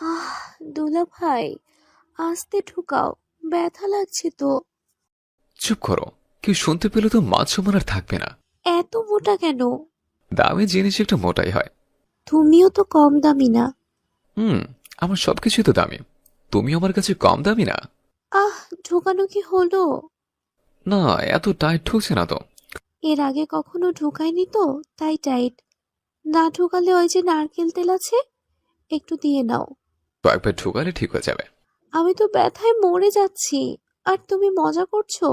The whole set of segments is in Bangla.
আহ দোলা ভাই আস্তে ঢুকাও ব্যথা লাগছে তো। চুপ করো কেউ শুনতে পেলে তো মান সম্মান আর থাকবে না। এত মোটা কেন? দামি জিনিস একটু মোটাই হয়। তুমিও তো কম দামি না। হুম আমার সবকিছুই তো দামি। তুমি আমার কাছে কম দামি না? আহ ঢুকানো কি হলো? না এত টাইট ঠুকছে না তো। এর আগে কখনো ঢুকায়নি তো তাই টাইট। না ঢুকালে ওই যে নারকেল তেল আছে একটু দিয়ে নাও। কয়েকবার ঢুকালে ঠিক হয়ে যাবে। আমি তো ব্যথায় মরে যাচ্ছি। আর তুমি মজা করছ?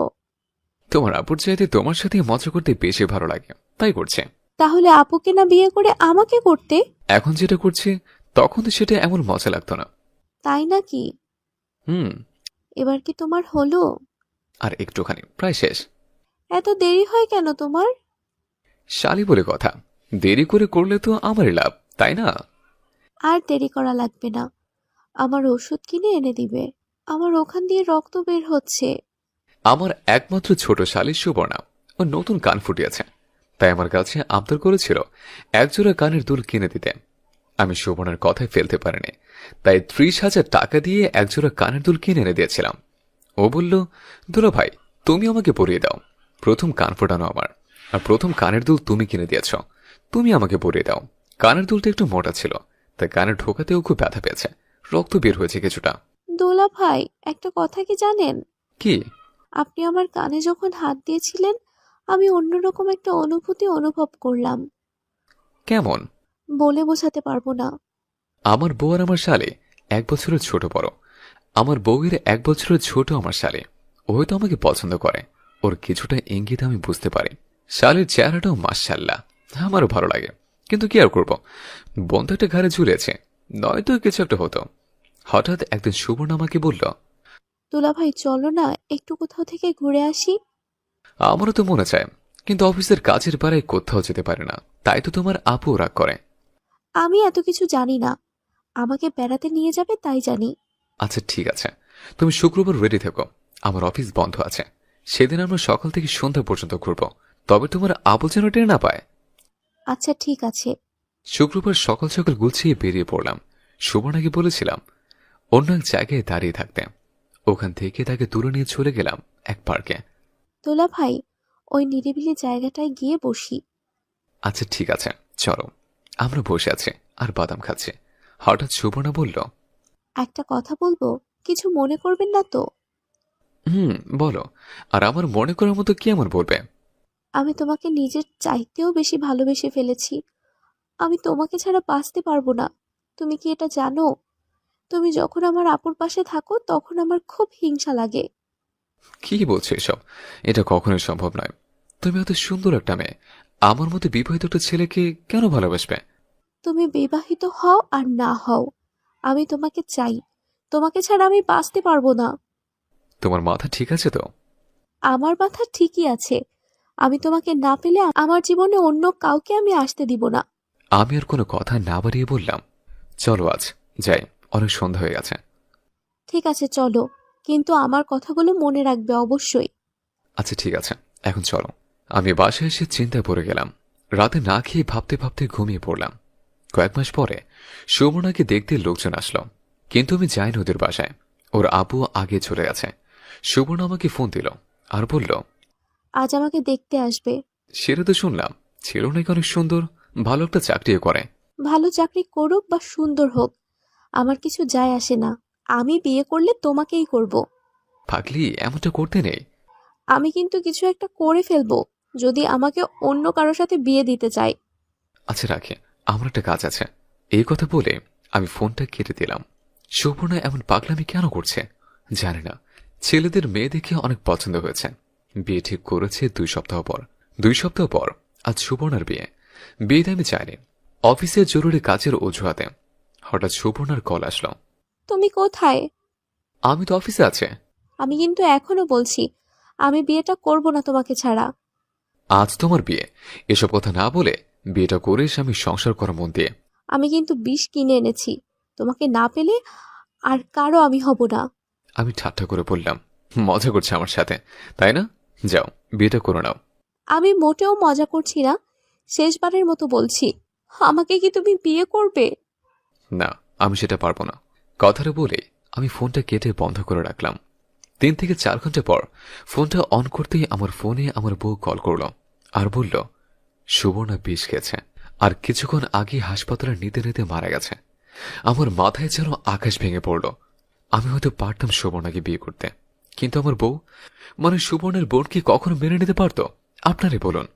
তোমার আপুর চাইতে তোমার সাথে মজা করতে বেশি ভালো লাগে। তাই করছে। তাহলে আপুকে না বিয়ে করে আমাকে করতে? এখন যেটা করছে তখন তো সেটা এমন মজা লাগতো না। তাই নাকি? হুম। এবার কি তোমার হলো? আর একটুখানি প্রায় শেষ। এত দেরি হয় কেন তোমার? শালি বলে কথা দেরি করে করলে তো আমারই লাভ তাই না? আর দেরি করা লাগবে না। আমার ওষুধ কিনে এনে দিবে। আমার ওখান দিয়ে রক্ত বের হচ্ছে। আমার একমাত্র ছোট শালি সুবর্ণা ও নতুন কান ফুটিয়েছে। তাই আমার কাছে আবদার করেছিল একজোড়া কানের দুল কিনে দিতে। আমি সুবর্ণার কথায় ফেলতে পারিনি। তাই ত্রিশ হাজার টাকা দিয়ে একজোড়া কানের দুল কিনে এনে দিয়েছিলাম। ও বলল, দুলো ভাই, তুমি আমাকে পরিয়ে দাও। প্রথম কান ফোটানো আমার। আর প্রথম কানের দুল তুমি কিনে দিয়েছ। তুমি আমাকে পরিয়ে দাও। কানের দুলটা একটু মোটা ছিল। তাই কানে ঢোকাতেও খুব ব্যথা পেয়েছে। রক্ত বের হয়েছে কিছুটা। দোলা ভাই একটা কথা কি জানেন? কি? আপনি আমার কানে যখন হাত দিয়েছিলেন আমি অন্যরকম একটা অনুভূতি অনুভব করলাম। কেমন? বলে বোঝাতে পারব না। আমার বউ আর আমার শালে এক বছরের ছোট বড়। আমার বউয়ের এক বছরের ছোট আমার শালে। ও হয়তো আমাকে পছন্দ করে। ওর কিছুটা ইঙ্গিত আমি বুঝতে পারি। শালের চেহারাটাও মাসাল্লাহ আমারও ভালো লাগে। কিন্তু কি আর করব? বন্ধু একটা ঘাড়ে ঝুলেছে। নয়তো কিছু একটা হতো। হঠাৎ একদিন সুবর্ণ আমাকে বলল দোলা ভাই চলো না একটু কোথাও থেকে ঘুরে আসি। আমারও তো মনে চায় কিন্তু অফিসের কাজের পাড়ায় কোথাও যেতে পারে না তাই তো তোমার আপু রাগ করে। আমি এত কিছু জানি না। আমাকে বেড়াতে নিয়ে যাবে তাই জানি। আচ্ছা ঠিক আছে। তুমি শুক্রবার রেডি থেকো। আমার অফিস বন্ধ আছে। সেদিন আমরা সকাল থেকে সন্ধ্যা পর্যন্ত ঘুরবো। তবে তোমার আবল যেন টেনে না পায়। আচ্ছা ঠিক আছে। শুক্রবার সকাল সকাল গুছিয়ে বেরিয়ে পড়লাম। সুবর্ণাকে বলেছিলাম অন্য এক জায়গায় দাঁড়িয়ে থাকতে। ওখান থেকে তাকে তুলে নিয়ে চলে গেলাম এক পার্কে। তোলা ভাই ওই নিরিবিলি জায়গাটায় গিয়ে বসি। আচ্ছা ঠিক আছে চলো। আমরা বসে আছি আর বাদাম খাচ্ছি। হঠাৎ সুবর্ণা বলল একটা কথা বলব কিছু মনে করবেন না তো? হুম বলো। আর আমার মনে করার মতো কি এমন বলবে? আমি তোমাকে নিজের চাইতেও বেশি ভালোবেসে ফেলেছি। আমি তোমাকে ছাড়া বাঁচতে পারব না। তুমি কি এটা জানো? তুমি যখন আমার আপুর পাশে থাকো তখন আমার খুব হিংসা লাগে। কি বলছো এসব? এটা কখনোই সম্ভব নয়। তুমি এত সুন্দর একটা মেয়ে। আমার মতো বিবাহিত একটা ছেলেকে কেন ভালোবাসবে? তুমি বিবাহিত হও আর না হও। আমি তোমাকে চাই। তোমাকে ছাড়া আমি বাঁচতে পারব না। তোমার মাথা ঠিক আছে তো? আমার মাথা ঠিকই আছে। আমি তোমাকে না পেলে আমার জীবনে অন্য কাউকে আমি আসতে দিব না। আমি আর কোনো কথা না বাড়িয়ে বললাম। চলো আজ যাই অনেক সন্ধ্যা হয়ে গেছে। ঠিক আছে চলো। কিন্তু আমার কথাগুলো মনে রাখবে অবশ্যই। আচ্ছা ঠিক আছে এখন চলো। আমি বাসায় এসে চিন্তায় পড়ে গেলাম। রাতে না খেয়ে ভাবতে ভাবতে ঘুমিয়ে পড়লাম। কয়েক মাস পরে সুবর্ণাকে দেখতে লোকজন আসলো। কিন্তু আমি যাইনি ওদের বাসায়। ওর আবু আগে চলে গেছে। সুবর্ণ আমাকে ফোন দিল আর বলল আজ আমাকে দেখতে আসবে। সেটা তো শুনলাম। ছিল নাকি অনেক সুন্দর। ভালো একটা চাকরিও করে। ভালো চাকরি করুক বা সুন্দর হোক আমার কিছু যায় আসে না। আমি বিয়ে করলে তোমাকেই করব। পাগলি এমনটা করতে নেই। আমি কিন্তু কিছু একটা করে ফেলব যদি আমাকে অন্য কারোর সাথে বিয়ে দিতে চাই আচ্ছা রাখে আমার একটা কাজ আছে। এই কথা বলে আমি ফোনটা কেটে দিলাম। সুবর্ণা এমন পাগলামি কেন করছে? জানি না। ছেলেদের মেয়ে দেখে অনেক পছন্দ হয়েছে। বিয়ে ঠিক করেছে দুই সপ্তাহ পর। দুই সপ্তাহ পর আজ সুবর্ণার বিয়ে। বিয়েতে আমি চাইনি। অফিসের জরুরি কাজের অজুহাতে। হঠাৎ সুবর্ণার কল আসলো। তুমি কোথায়? আমি তো অফিসে আছে। আমি কিন্তু এখনও বলছি আমি বিয়েটা করব না তোমাকে ছাড়া। আজ তোমার বিয়ে। এসব কথা না বলে বিয়েটা করে আমি সংসার করা মন দিয়ে। আমি কিন্তু বিষ কিনে এনেছি। তোমাকে না পেলে আর কারও আমি হব না। আমি ঠাট্টা করে বললাম মজা করছে আমার সাথে তাই না? যাও বিয়েটা করে নাও। আমি মোটেও মজা করছি না। শেষবারের মতো বলছি, আমাকে কি তুমি বিয়ে করবে? না, আমি সেটা পারব না। কথাটা বলে আমি ফোনটা কেটে বন্ধ করে রাখলাম। তিন থেকে চার ঘণ্টা পর ফোনটা অন করতেই আমার ফোনে আমার বউ কল করল আর বলল, সুবর্ণা বিষ খেয়েছে। আর কিছুক্ষণ আগে হাসপাতালে নিতে নিতে মারা গেছে। আমার মাথায় যেন আকাশ ভেঙে পড়ল। আমি হয়তো পারতাম সুবর্ণাকে বিয়ে করতে। কিন্তু আমার বউ মানে সুবর্ণের বোন কি কখনো মেনে নিতে পারতো? আপনারই বলুন।